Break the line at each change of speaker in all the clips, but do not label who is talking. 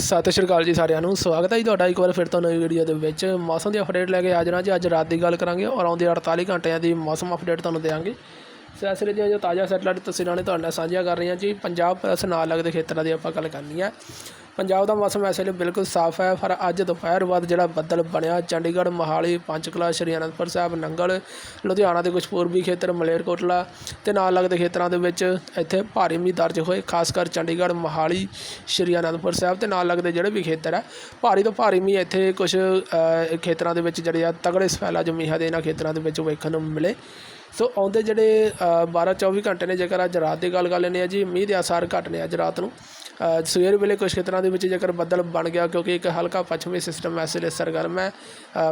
ਸਤਿ ਸ਼੍ਰੀ ਅਕਾਲ ਜੀ ਸਾਰਿਆਂ ਨੂੰ। ਸਵਾਗਤ ਹੈ ਜੀ ਤੁਹਾਡਾ ਇੱਕ ਵਾਰ ਫਿਰ ਤੋਂ ਨਵੀਂ ਵੀਡੀਓ ਦੇ ਵਿੱਚ। ਮੌਸਮ ਦੀ ਅਪਡੇਟ ਲੈ ਕੇ ਹਾਜ਼ਰ ਹਾਂ ਜੀ। ਅੱਜ ਰਾਤ ਦੀ ਗੱਲ ਕਰਾਂਗੇ ਔਰ ਆਉਂਦੇ 48 ਘੰਟਿਆਂ ਦੀ ਮੌਸਮ ਅਪਡੇਟ ਤੁਹਾਨੂੰ ਦੇਵਾਂਗੇ ਸਿਆਸਤ ਦੀਆਂ ਜੋ ਤਾਜ਼ਾ ਸੈਟਲਾਈਟ ਤਸਵੀਰਾਂ ਨੇ ਤੁਹਾਡੇ ਨਾਲ ਸਾਂਝੀਆਂ ਕਰ ਰਹੀਆਂ ਜੀ, ਪੰਜਾਬ ਪਲੱਸ ਨਾਲ ਲੱਗਦੇ ਖੇਤਰਾਂ ਦੀ ਆਪਾਂ ਗੱਲ ਕਰਨੀ ਹੈ। ਪੰਜਾਬ ਦਾ ਮੌਸਮ ਇਸ ਵੇਲੇ ਬਿਲਕੁਲ ਸਾਫ਼ ਹੈ, ਪਰ ਅੱਜ ਦੁਪਹਿਰ ਬਾਅਦ ਜਿਹੜਾ ਬੱਦਲ ਬਣਿਆ, ਚੰਡੀਗੜ੍ਹ, ਮੋਹਾਲੀ, ਪੰਚਕਲਾ, ਸ਼੍ਰੀ ਅਨੰਦਪੁਰ ਸਾਹਿਬ, ਨੰਗਲ, ਲੁਧਿਆਣਾ ਦੇ ਕੁਝ ਪੂਰਬੀ ਖੇਤਰ, ਮਲੇਰਕੋਟਲਾ ਤੇ ਨਾਲ ਲੱਗਦੇ ਖੇਤਰਾਂ ਦੇ ਵਿੱਚ ਇੱਥੇ ਭਾਰੀ ਮੀਂਹ ਦਰਜ ਹੋਏ, ਖਾਸ ਕਰ ਚੰਡੀਗੜ੍ਹ, ਮੋਹਾਲੀ, ਸ਼੍ਰੀ ਅਨੰਦਪੁਰ ਸਾਹਿਬ ਤੇ ਨਾਲ ਲੱਗਦੇ ਜਿਹੜੇ ਵੀ ਖੇਤਰ ਹੈ, ਭਾਰੀ ਤੋਂ ਭਾਰੀ ਮੀਂਹ ਇੱਥੇ ਕੁਝ ਖੇਤਰਾਂ ਦੇ ਵਿੱਚ ਜਿਹੜੇ ਆ ਤਗੜੇ ਸਫੈਲਾ ਜੋ ਮੀਂਹਾਂ ਦੇ ਇਹਨਾਂ ਖੇਤਰਾਂ ਦੇ ਵਿੱਚ ਵੇਖਣ ਨੂੰ ਮਿਲੇ। ਸੋ ਆਉਂਦੇ ਜਿਹੜੇ 12 24 ਘੰਟੇ ਨੇ, ਜੇਕਰ ਅੱਜ ਰਾਤ ਦੀ ਗੱਲ ਕਰ ਲੈਂਦੇ ਆ ਜੀ, ਮੀਂਹ ਦੇ ਆਸਾਰ ਘੱਟ ਨੇ ਅੱਜ ਰਾਤ ਨੂੰ। ਸਵੇਰ ਵੇਲੇ ਕੁਝ ਖੇਤਰਾਂ ਦੇ ਵਿੱਚ ਜੇਕਰ ਬੱਦਲ ਬਣ ਗਿਆ, ਕਿਉਂਕਿ ਇੱਕ ਹਲਕਾ ਪੱਛਮੀ ਸਿਸਟਮ ਇਸ ਵੇਲੇ ਸਰਗਰਮ ਹੈ।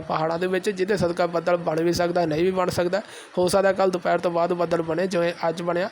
ਪਹਾੜਾਂ ਦੇ ਵਿੱਚ ਜਿਹਦੇ ਸਦਕਾ ਬੱਦਲ ਬਣ ਵੀ ਸਕਦਾ, ਨਹੀਂ ਵੀ ਬਣ ਸਕਦਾ। ਹੋ ਸਕਦਾ ਕੱਲ ਦੁਪਹਿਰ ਤੋਂ ਬਾਅਦ ਬੱਦਲ ਬਣੇ, ਜਿਵੇਂ ਅੱਜ ਬਣਿਆ।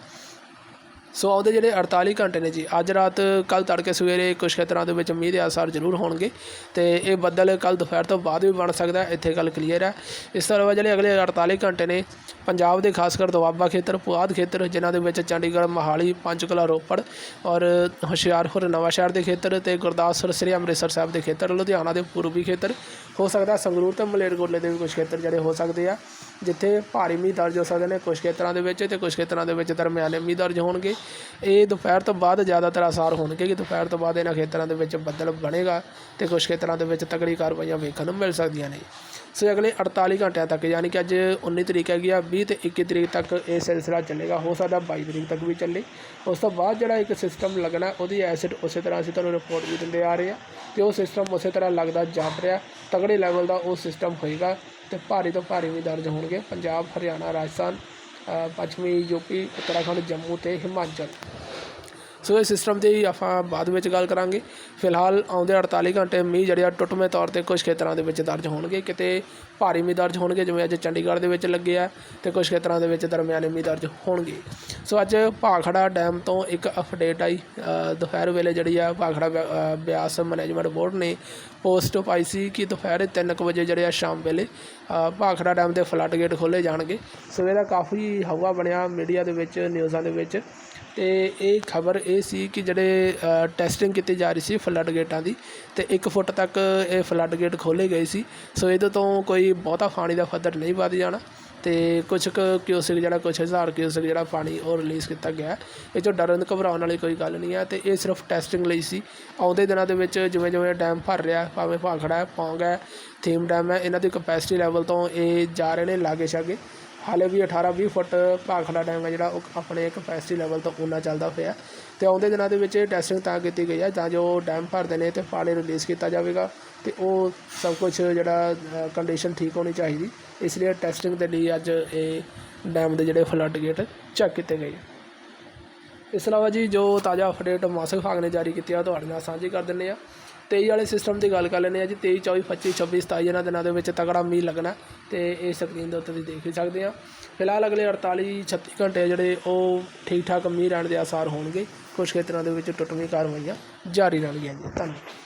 ਸੋ ਆਉਂਦੇ ਜਿਹੜੇ 48 ਘੰਟੇ ਨੇ ਜੀ, ਅੱਜ ਰਾਤ ਕੱਲ ਤੜਕੇ ਸਵੇਰੇ ਕੁਝ ਖੇਤਰਾਂ ਦੇ ਵਿੱਚ ਮੀਂਹ ਦੇ ਆਸਾਰ ਜ਼ਰੂਰ ਹੋਣਗੇ। ਤੇ ਇਹ ਬੱਦਲ ਕੱਲ ਦੁਪਹਿਰ ਤੋਂ ਬਾਅਦ ਵੀ ਬਣ ਸਕਦਾ, ਇੱਥੇ ਗੱਲ ਕਲੀਅਰ ਹੈ। ਇਸ ਤੋਂ ਇਲਾਵਾ ਜਿਹੜੇ ਅਗਲੇ 48 ਘੰਟੇ ਨੇ ਪੰਜਾਬ ਦੇ ਖਾਸ ਕਰ ਦੁਆਬਾ ਖੇਤਰ, ਪੁਆਧ ਖੇਤਰ, ਜਿਨ੍ਹਾਂ ਦੇ ਵਿੱਚ ਚੰਡੀਗੜ੍ਹ, ਮੋਹਾਲੀ, ਪੰਚਕੁਲਾ, ਰੋਪੜ ਔਰ ਹੁਸ਼ਿਆਰਪੁਰ, ਨਵਾਂਸ਼ਹਿਰ ਦੇ ਖੇਤਰ ਤੇ ਗੁਰਦਾਸਪੁਰ, ਸ੍ਰੀ ਅੰਮ੍ਰਿਤਸਰ ਸਾਹਿਬ ਦੇ ਖੇਤਰ, ਲੁਧਿਆਣਾ ਦੇ ਪੂਰਬੀ ਖੇਤਰ ਹੋ ਸਕਦਾ ਸੰਗਰੂਰ ਤੇ ਮਲੇਰਕੋਟਲੇ ਦੇ ਵੀ ਕੁਝ ਖੇਤਰ ਜਿਹੜੇ ਹੋ ਸਕਦੇ ਆ, ਜਿੱਥੇ ਭਾਰੀ ਮੀਂਹ ਦਰਜ ਹੋ ਸਕਦੇ ਨੇ ਕੁਝ ਖੇਤਰਾਂ ਦੇ ਵਿੱਚ ਤੇ ਕੁਝ ਖੇਤਰਾਂ ਦੇ ਵਿੱਚ ਦਰਮਿਆਨੇ ਮੀਂਹ ਦਰਜ ਹੋਣਗੇ। ਇਹ ਦੁਪਹਿਰ ਤੋਂ ਬਾਅਦ ਜ਼ਿਆਦਾਤਰ ਅਸਾਰ ਹੋਣਗੇ ਕਿ ਦੁਪਹਿਰ ਤੋਂ ਬਾਅਦ ਇਹਨਾਂ ਖੇਤਰਾਂ ਦੇ ਵਿੱਚ ਬੱਦਲ ਬਣੇਗਾ ਤੇ ਕੁਝ ਖੇਤਰਾਂ ਦੇ ਵਿੱਚ ਤਕੜੀ ਕਾਰਵਾਈਆਂ ਵੇਖਣ ਨੂੰ ਮਿਲ ਸਕਦੀਆਂ ਨੇ। ਸੋ ਅਗਲੇ 48 ਘੰਟਿਆਂ ਤੱਕ ਯਾਨੀ ਕਿ ਅੱਜ 19 ਤਰੀਕ ਹੈਗੀ ਆ 20 ਤੇ 21 ਤਰੀਕ ਤੱਕ ਇਹ ਸਿਲਸਿਲਾ ਚੱਲੇਗਾ ਹੋ ਸਕਦਾ 22 ਤਰੀਕ ਤੱਕ ਵੀ ਚੱਲੇ। ਉਸ ਤੋਂ ਬਾਅਦ ਜਿਹੜਾ ਇੱਕ ਸਿਸਟਮ ਲੱਗਣਾ ਉਹਦੀ ਐਸਿਡ ਉਸੇ ਤਰ੍ਹਾਂ ਅਸੀਂ ਤੁਹਾਨੂੰ ਰਿਪੋਰਟ ਵੀ ਦਿੰਦੇ ਆ ਰਹੇ ਆ ਤੇ ਉਹ ਸਿਸਟਮ ਉਸੇ ਤਰ੍ਹਾਂ ਲੱਗਦਾ ਜਾਪ ਰਿਹਾ ਤਗੜੇ ਲੈਵਲ ਦਾ ਉਹ ਸਿਸਟਮ ਹੋਏਗਾ ਤੇ ਭਾਰੀ ਤੋਂ ਭਾਰੀ ਵੀ ਦਰਜ ਹੋਣਗੇ। ਪੰਜਾਬ ਹਰਿਆਣਾ ਰਾਜਸਥਾਨ ਅ, ਪੱਛਮੀ ਯੂਪੀ ਉੱਤਰਾਖੰਡ ਜੰਮੂ ਤੇ ਹਿਮਾਚਲ। ਸੋ ਇਸ ਸਿਸਟਮ ਦੀ ਆਪਾਂ ਬਾਅਦ ਵਿੱਚ ਗੱਲ ਕਰਾਂਗੇ। ਫਿਲਹਾਲ ਆਉਂਦੇ 48 ਘੰਟੇ ਮੀਂਹ ਜਿਹੜੇ ਆ ਟੁੱਟਵੇਂ ਤੌਰ ਤੇ ਕੁਝ ਖੇਤਰਾਂ ਦੇ ਵਿੱਚ ਦਰਜ ਹੋਣਗੇ। ਕਿਤੇ ਭਾਰੀ ਮੀਂਹ ਦਰਜ ਹੋਣਗੇ, ਜਿਵੇਂ ਅੱਜ ਚੰਡੀਗੜ੍ਹ ਦੇ ਵਿੱਚ ਲੱਗੇ ਆ ਤੇ ਕੁਝ ਖੇਤਰਾਂ ਦੇ ਵਿੱਚ ਦਰਮਿਆਨੇ ਮੀਂਹ ਦਰਜ ਹੋਣਗੇ। ਸੋ ਅੱਜ ਭਾਖੜਾ ਡੈਮ ਤੋਂ ਇੱਕ ਅਪਡੇਟ ਆਈ। ਦੁਪਹਿਰ ਵੇਲੇ ਜਿਹੜੀ ਆ ਭਾਖੜਾ ਬਿਆ- ਬਿਆਸ ਮੈਨੇਜਮੈਂਟ ਬੋਰਡ ਨੇ ਪੋਸਟ ਪਾਈ ਸੀ ਕਿ ਦੁਪਹਿਰੇ 3 ਵਜੇ ਜਿਹੜੇ ਆ ਸ਼ਾਮ ਵੇਲੇ ਭਾਖੜਾ ਡੈਮ ਦੇ ਫਲੱਡ ਗੇਟ ਖੋਲੇ ਜਾਣਗੇ। ਸੋ ਇਹਦਾ ਕਾਫੀ ਹਵਾ ਬਣਿਆ ਮੀਡੀਆ ਦੇ ਵਿੱਚ, ਨਿਊਜ਼ਾਂ ਦੇ ਵਿੱਚ। ਤੇ ਇਹ ਖਬਰ ਇਹ ਸੀ ਕਿ ਜਿਹੜੇ ਟੈਸਟਿੰਗ ਕੀਤੀ ਜਾ ਰਹੀ ਸੀ ਫਲੱਡ ਗੇਟਾਂ ਦੀ, ਤੇ 1 ਫੁੱਟ ਤੱਕ ਇਹ ਫਲੱਡ ਗੇਟ ਖੋਲੇ ਗਏ ਸੀ। ਸੋ ਇਹਦੇ ਤੋਂ ਕੋਈ ਬਹੁਤਾ ਪਾਣੀ ਦਾ ਪੱਧਰ ਨਹੀਂ ਵੱਧ ਜਾਣਾ ਤੇ ਕੁਝ ਕੁ ਕਿਊਸਿਕ ਜਿਹੜਾ ਕੁਝ ਹਜ਼ਾਰ ਕਿਊਸਿਕ ਜਿਹੜਾ ਪਾਣੀ ਉਹ ਰਿਲੀਜ਼ ਕੀਤਾ ਗਿਆ। ਇਹ 'ਚੋਂ ਡਰਨ ਘਬਰਾਉਣ ਵਾਲੀ ਕੋਈ ਗੱਲ ਨਹੀਂ ਹੈ ਤੇ ਇਹ ਸਿਰਫ ਟੈਸਟਿੰਗ ਲਈ ਸੀ। ਆਉਂਦੇ ਦਿਨਾਂ ਦੇ ਵਿੱਚ ਜਿਵੇਂ ਜਿਵੇਂ ਡੈਮ ਭਰ ਰਿਹਾ, ਭਾਵੇਂ ਭਾਖੜਾ ਹੈ, ਪੌਂਗ ਹੈ ਥੀਮ ਡੈਮ ਹੈ, ਇਹਨਾਂ ਦੀ ਕਪੈਸਿਟੀ ਲੈਵਲ ਤੋਂ ਇਹ ਜਾ ਰਹੇ ਨੇ ਲਾਗੇ ਛਾਗੇ ਹਾਲੇ ਵੀ 18 20 ਫੁੱਟ ਭਾਖੜਾ ਡੈਮ ਹੈ ਜਿਹੜਾ ਉਹ ਆਪਣੇ ਕਪੈਸਿਟੀ ਲੈਵਲ ਤੋਂ ਉਨਾ ਚੱਲਦਾ ਹੋਇਆ ਤੇ ਆਉਂਦੇ ਦਿਨਾਂ ਦੇ ਵਿੱਚ ਇਹ ਟੈਸਟਿੰਗ ਤਾਂ ਕੀਤੀ ਗਈ ਹੈ, ਤਾਂ ਜੋ ਡੈਮ ਭਰਦੇ ਨੇ ਤੇ ਪਾਣੀ ਰਿਲੀਜ਼ ਕੀਤਾ ਜਾਵੇਗਾ ਤੇ ਉਹ ਸਭ ਕੁਝ ਜਿਹੜਾ ਕੰਡੀਸ਼ਨ ਠੀਕ ਹੋਣੀ ਚਾਹੀਦੀ। ਇਸ ਲਈ ਟੈਸਟਿੰਗ ਦੇ ਲਈ ਅੱਜ ਇਹ ਡੈਮ ਦੇ ਜਿਹੜੇ ਫਲੱਡ ਗੇਟ ਚੈੱਕ ਕੀਤੇ ਗਏ ਇਸ ਤੋਂ ਇਲਾਵਾ ਜੀ ਜੋ ਤਾਜ਼ਾ ਅਪਡੇਟ ਮੌਸਮ ਵਿਭਾਗ ਨੇ ਜਾਰੀ ਕੀਤੀ ਆ ਤੁਹਾਡੇ ਨਾਲ ਸਾਂਝੀ ਕਰ ਦਿੰਦੇ ਆ 23 ਵਾਲੇ ਸਿਸਟਮ ਦੀ ਗੱਲ ਕਰ ਲੈਂਦੇ ਆ ਜੀ 23 24 25 26 27 ਇਹਨਾਂ ਦਿਨਾਂ ਦੇ ਵਿੱਚ ਤਗੜਾ ਮੀਂਹ ਲੱਗਣਾ ਤੇ ਇਹ ਸਕਰੀਨ ਦੇ ਉੱਤੇ ਤੁਸੀਂ ਦੇਖ ਹੀ ਸਕਦੇ ਆ ਫਿਲਹਾਲ ਅਗਲੇ 48 36 ਘੰਟੇ ਜਿਹੜੇ ਉਹ ਠੀਕ ਠਾਕ ਮੀਂਹ ਰਹਿਣ ਦੇ ਆਸਾਰ ਹੋਣਗੇ। ਕੁਝ ਖੇਤਰਾਂ ਦੇ ਵਿੱਚ ਟੁੱਟਵੀਂ ਕਾਰਵਾਈਆਂ ਜਾਰੀ ਰਹਿਣਗੀਆਂ ਜੀ। ਧੰਨਵਾਦ।